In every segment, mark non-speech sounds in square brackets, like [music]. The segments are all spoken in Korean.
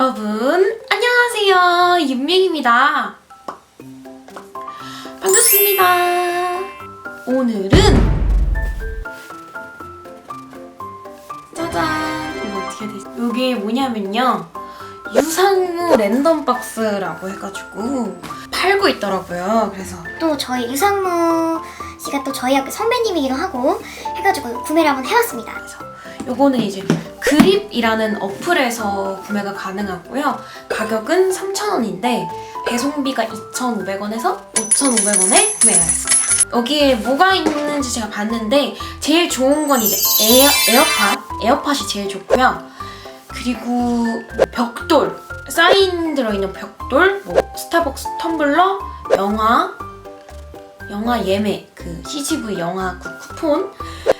여러분 안녕하세요. 윤명입니다. 반갑습니다. 오늘은 짜잔! 이거 어떻게 되지? 이게 뭐냐면요. 유상무 랜덤 박스라고 해가지고 팔고 있더라고요. 그래서 또 저희 유상무 씨가 또 저희 학교 선배님이기도 하고 해가지고 구매를 한번 해봤습니다. 요거는 이제 그립이라는 어플에서 구매가 가능하고요. 가격은 3,000원인데 배송비가 2,500원에서 5,500원에 구매가 했습니다. 여기에 뭐가 있는지 제가 봤는데 제일 좋은 건 이제 에어, 에어팟, 에어팟이 제일 좋고요. 그리고 벽돌, 사인 들어있는 벽돌, 뭐 스타벅스 텀블러, 영화, 영화 예매, 그 CGV 영화 그 쿠폰,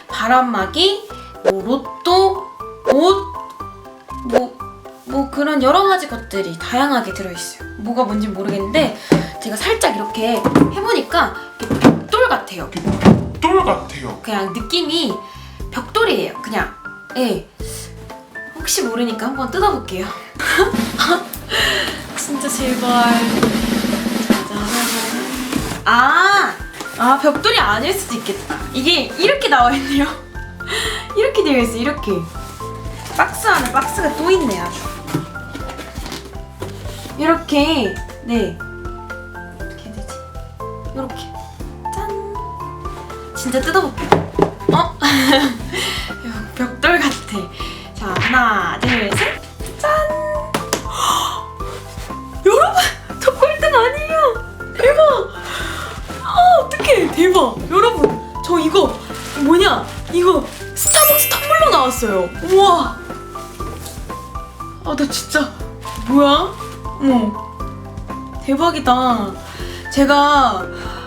바람막이, 뭐 로또, 옷, 뭐, 뭐 그런 여러 가지 것들이 다양하게 들어있어요. 뭐가 뭔지 모르겠는데 제가 살짝 이렇게 해보니까 이렇게 벽돌 같아요. 똘 같아요. 그냥 느낌이 벽돌이에요. 그냥 예. 혹시 모르니까 한번 뜯어볼게요. [laughs] 진짜 제발. 아, 아 벽돌이 아닐 수도 있겠다. 이게 이렇게 나와 있네요. [laughs] 이렇게 되어 있어. 이렇게. 박스 안에 박스가 또 있네 아주. 이렇게 네. 어떻게 해야 되지? 이렇게 짠. 진짜 뜯어볼게요. 어? [laughs] 벽돌 같아. 자, 하나, 둘, 셋. 짠! [gasps] 여러분! 저 꼴등 아니에요! 대박! 아, 어떡해! 대박! 여러분! 저 이거, 뭐냐? 이거 나왔어요. 우와! 아, 나 진짜, 뭐야? 어머. 대박이다. 제가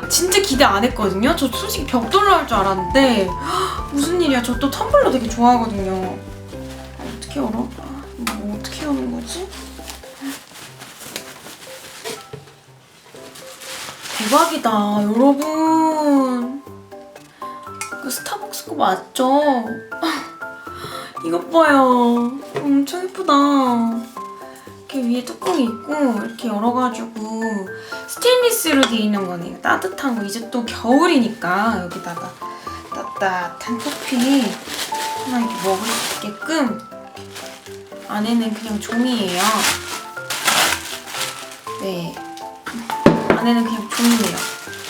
진짜 기대 안 했거든요. 저 솔직히 벽돌 나올 줄 알았는데 무슨 일이야? 저 또 텀블러 되게 좋아하거든요. 아, 어떻게 열어? 아, 뭐 어떻게 여는 거지? 대박이다, 여러분. 그 스타벅스 거 맞죠? 이것 봐요. 엄청 예쁘다. 이렇게 위에 뚜껑이 있고 이렇게 열어가지고 스테인리스로 돼 있는 거네요. 따뜻한 거 이제 또 겨울이니까 여기다가 따뜻한 커피 하나 이렇게 먹을 수 있게끔 안에는 그냥 종이에요. 네. 안에는 그냥 종이에요.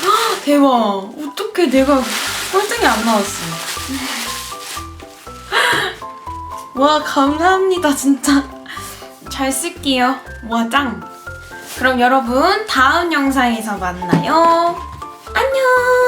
헉, 대박. 어떡해 내가 꼴등이 안 나왔어. 와 감사합니다 진짜. 잘 쓸게요. 와, 짱! 그럼 여러분, 다음 영상에서 만나요. 안녕!